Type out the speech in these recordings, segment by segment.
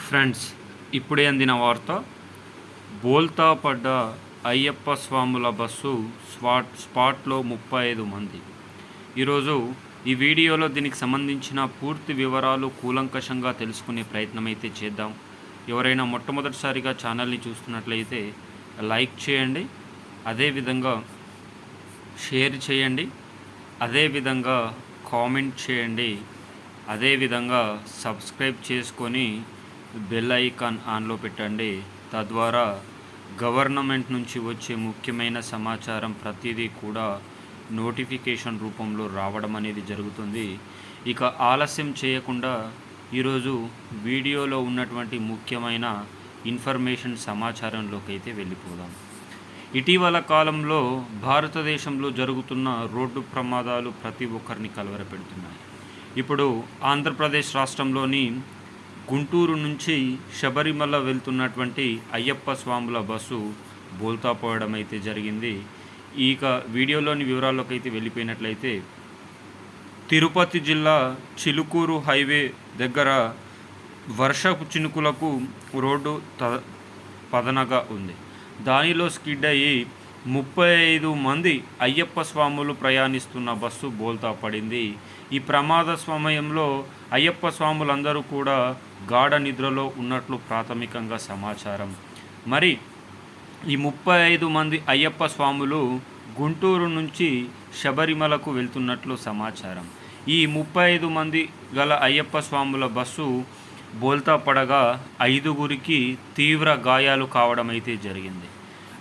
Friends ఇప్పుడే అందిన వార్త బోల్తా పడ్డ అయ్యప్ప స్వాముల బస్సు స్పాట్ స్పాట్లో ముప్పై ఐదు మంది. ఈరోజు ఈ వీడియోలో దీనికి సంబంధించిన పూర్తి వివరాలు కూలంకషంగా తెలుసుకునే ప్రయత్నం అయితే చేద్దాం. ఎవరైనా మొట్టమొదటిసారిగా ఛానల్ని చూస్తున్నట్లయితే లైక్ చేయండి అదేవిధంగా షేర్ చేయండి అదేవిధంగా కామెంట్ చేయండి అదేవిధంగా సబ్స్క్రైబ్ చేసుకొని బెల్ ఐకాన్ ఆన్లో పెట్టండి. తద్వారా గవర్నమెంట్ నుంచి వచ్చే ముఖ్యమైన సమాచారం ప్రతిదీ కూడా నోటిఫికేషన్ రూపంలో రావడం అనేది జరుగుతుంది. ఇక ఆలస్యం చేయకుండా ఈరోజు వీడియోలో ఉన్నటువంటి ముఖ్యమైన ఇన్ఫర్మేషన్ సమాచారంలోకి అయితే వెళ్ళిపోదాం. ఇటీవల కాలంలో భారతదేశంలో జరుగుతున్న రోడ్డు ప్రమాదాలు ప్రతి ఒక్కరిని కలవరపెడుతున్నాయి. ఇప్పుడు ఆంధ్రప్రదేశ్ రాష్ట్రంలోని గుంటూరు నుంచి శబరిమల వెళ్తున్నటువంటి అయ్యప్ప స్వాముల బస్సు బోల్తా పోవడం అయితే జరిగింది. ఇక వీడియోలోని వివరాల్లోకి అయితే వెళ్ళిపోయినట్లయితే తిరుపతి జిల్లా చిలుకూరు హైవే దగ్గర వర్షపు చినుకులకు రోడ్డు త పదనగా ఉంది. దానిలో స్కిడ్ అయ్యి ముప్పై ఐదు మంది అయ్యప్ప స్వాములు ప్రయాణిస్తున్న బస్సు బోల్తా పడింది. ఈ ప్రమాద సమయంలో అయ్యప్ప స్వాములందరూ కూడా గాఢ నిద్రలో ఉన్నట్లు ప్రాథమికంగా సమాచారం. మరి ఈ ముప్పై ఐదు మంది అయ్యప్ప స్వాములు గుంటూరు నుంచి శబరిమలకు వెళ్తున్నట్లు సమాచారం. ఈ ముప్పై ఐదు మంది గల అయ్యప్ప స్వాముల బస్సు బోల్తా పడగా ఐదుగురికి తీవ్ర గాయాలు కావడం అయితే జరిగింది.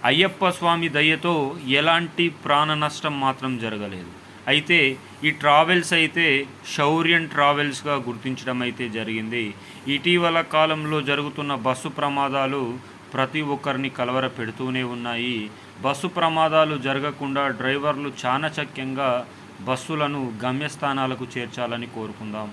అయ్యప్ప స్వామి దయతో ఎలాంటి ప్రాణ నష్టం మాత్రం జరగలేదు. అయితే ఈ ట్రావెల్స్ అయితే శౌర్యన్ ట్రావెల్స్గా గుర్తించడం అయితే జరిగింది. ఇటీవల కాలంలో జరుగుతున్న బస్సు ప్రమాదాలు ప్రతి ఒక్కరిని కలవర పెడుతూనే ఉన్నాయి. బస్సు ప్రమాదాలు జరగకుండా డ్రైవర్లు చానచక్యంగా బస్సులను గమ్యస్థానాలకు చేర్చాలని కోరుకుందాం.